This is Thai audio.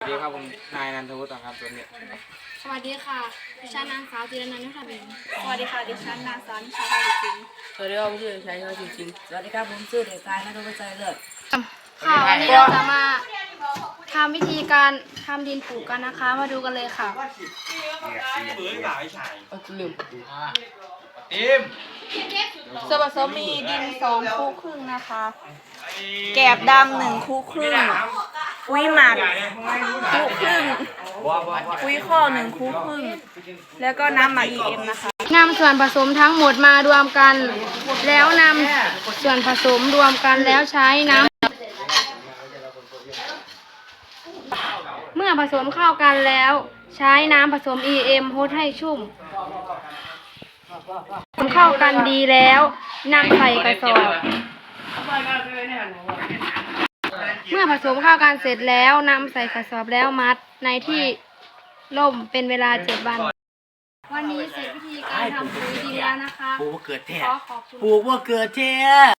สวัสดีครับผมนายนันทวุฒิครับตัวนี้สวัสดีค่ะ ดิฉันนางสาวจิรนันท์นุชาบินสวัสดีค่ะ ดิฉันนางสาวนิชาไทยสิงห์สวัสดีครับผมชื่อชัยชาจริงสวัสดีครับผมชื่อเด็กชายนัทวุฒิใจเลิศค่ะวันนี้เราจะมาทำวิธีการทำดินปลูกกันนะคะ มาดูกันเลยค่ะๆก็ลืมส่วนผสมมีดินสองคู่ครึ่งนะคะ แกบดำหนึ่งคู่ครึ่ง อุ้ยหมักคู่ครึ่งอุ้ยข้อหนึ่งคู่ครึ่ง แล้วก็น้ำหมัก EM นะคะนำส่วนผสมทั้งหมดมารวมกัน แล้วนำส่วนผสมรวมกันแล้วใช้น้ำเมื่อผสมเข้ากันแล้ว ใช้น้ำผสม EM โฮดให้ชุ่มผสมเข้ากันดีแล้วนำใส่กระสอบ มื่อผสมเข้ากันเสร็จแล้วนำใส่กระสอบแล้วมัดในที่ร่มเป็นเวลาเจ็ดวัน วันนี้เสร็จวิธีการทำปุ๋ยดินแล้วนะคะปลูกว่าเกิดแท้ขอขอบคุณปลูกว่าเกิดแท้